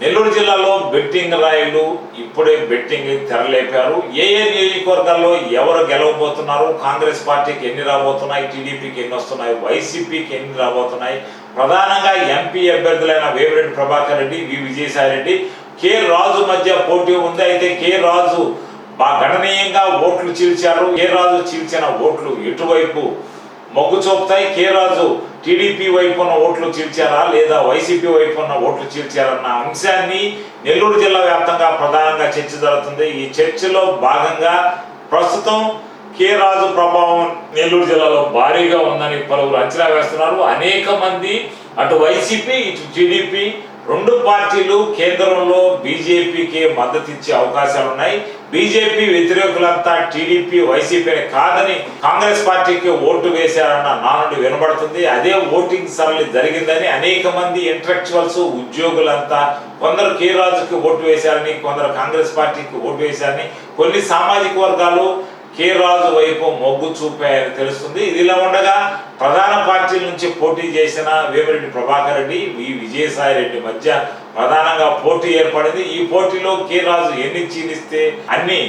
నెల్లూరు జిల్లాలో బెట్టింగ్ రాయలు ఇప్పుడే బెట్టింగ్ తెరలేపారు. ఏ ఏ నియోజకవర్గాల్లో ఎవరు గెలవబోతున్నారు? కాంగ్రెస్ పార్టీకి ఎన్ని రాబోతున్నాయి? టీడీపీకి ఎన్ని వస్తున్నాయి? వైసీపీకి ఎన్ని రాబోతున్నాయి? ప్రధానంగా ఎంపీ అభ్యర్థులైన వేమిరెడ్డి ప్రభాకర్ రెడ్డి వి విజయసాయి రెడ్డి కె రాజు మధ్య పోటీ ఉంది. అయితే కె రాజు బాగా గణనీయంగా ఓట్లు చీల్చారు. కె రాజు చీల్చిన ఓట్లు ఎటువైపు మొగ్గు చూపుతాయి. కే రాజు టీడీపీ వైపు ఉన్న ఓట్లు చీల్చారా లేదా వైసీపీ వైపు ఉన్న ఓట్లు చీల్చారన్న అంశాన్ని నెల్లూరు జిల్లా వ్యాప్తంగా ప్రధానంగా చర్చ జరుగుతుంది. ఈ చర్చలో భాగంగా ప్రస్తుతం కే రాజు ప్రభావం నెల్లూరు జిల్లాలో భారీగా ఉందని పలువురు అంచనా వేస్తున్నారు. అనేక మంది అటు వైసీపీ ఇటు టీడీపీ రెండు పార్టీలు కేంద్రంలో బీజేపీకి మద్దతు ఇచ్చే అవకాశాలు ఉన్నాయి బీజేపీ వ్యతిరేకులంతా టీడీపీ వైసీపీని కాదని కాంగ్రెస్ పార్టీకి ఓటు వేశారన్న నానుడి వినబడుతుంది. అదే ఓటింగ్ సరళి జరిగిందని అనేక మంది ఇంటలెక్చువల్స్ ఉద్యోగులంతా కొందరు కేరాజుకి ఓటు వేశారని కొందరు కాంగ్రెస్ పార్టీకి ఓటు వేశారని కొన్ని సామాజిక వర్గాలు కే రాజు వైపు మొగ్గు చూపాయని తెలుస్తుంది. ఇదిలా ఉండగా ప్రధాన పార్టీల నుంచి పోటీ చేసిన వేమిరెడ్డి ప్రభాకర్ రెడ్డి వి విజయసాయి రెడ్డి మధ్య ప్రధానంగా పోటీ ఏర్పడింది. ఈ పోటీలో కే రాజు ఎన్ని చీలిస్తే అన్ని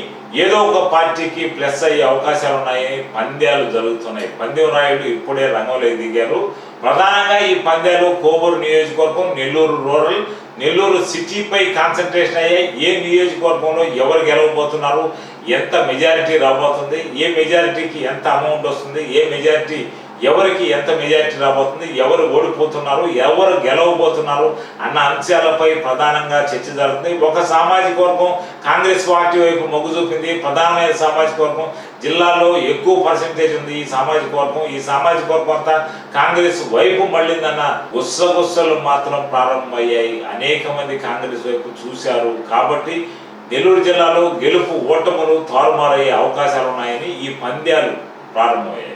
ఏదో ఒక పార్టీకి ప్లస్ అయ్యే అవకాశాలు ఉన్నాయి. పంద్యాలు జరుగుతున్నాయి. పందెం రాయుడు ఇప్పుడే రంగంలో దిగారు ప్రధానంగా ఈ పంద్యాలు కోవూరు నియోజకవర్గం నెల్లూరు రూరల్. నెల్లూరు సిటీపై కాన్సన్ట్రేషన్ అయ్యాయి ఏ నియోజకవర్గంలో ఎవరు గెలవబోతున్నారు? ఎంత మెజారిటీ రాబోతుంది ఏ మెజారిటీకి ఎంత అమౌంట్ వస్తుంది ఏ మెజారిటీ ఎవరికి ఎంత మెజారిటీ రాబోతుంది ఎవరు ఓడిపోతున్నారు ఎవరు గెలవబోతున్నారు అన్న అంశాలపై ప్రధానంగా చర్చ జరుగుతుంది. ఒక సామాజిక వర్గం కాంగ్రెస్ పార్టీ వైపు మొగ్గు చూపింది. ప్రధానమైన సామాజిక వర్గం జిల్లాలో ఎక్కువ పర్సెంటేజ్ ఉంది ఈ సామాజిక వర్గం. ఈ సామాజిక వర్గం అంతా కాంగ్రెస్ వైపు మళ్ళిందన్న గుస్సగుస్సలు మాత్రం ప్రారంభమయ్యాయి. అనేక మంది కాంగ్రెస్ వైపు చూశారు. కాబట్టి నెల్లూరు జిల్లాలో గెలుపు ఓటములు తారుమారయ్యే అవకాశాలు ఉన్నాయని ఈ పంద్యాలు ప్రారంభమయ్యాయి.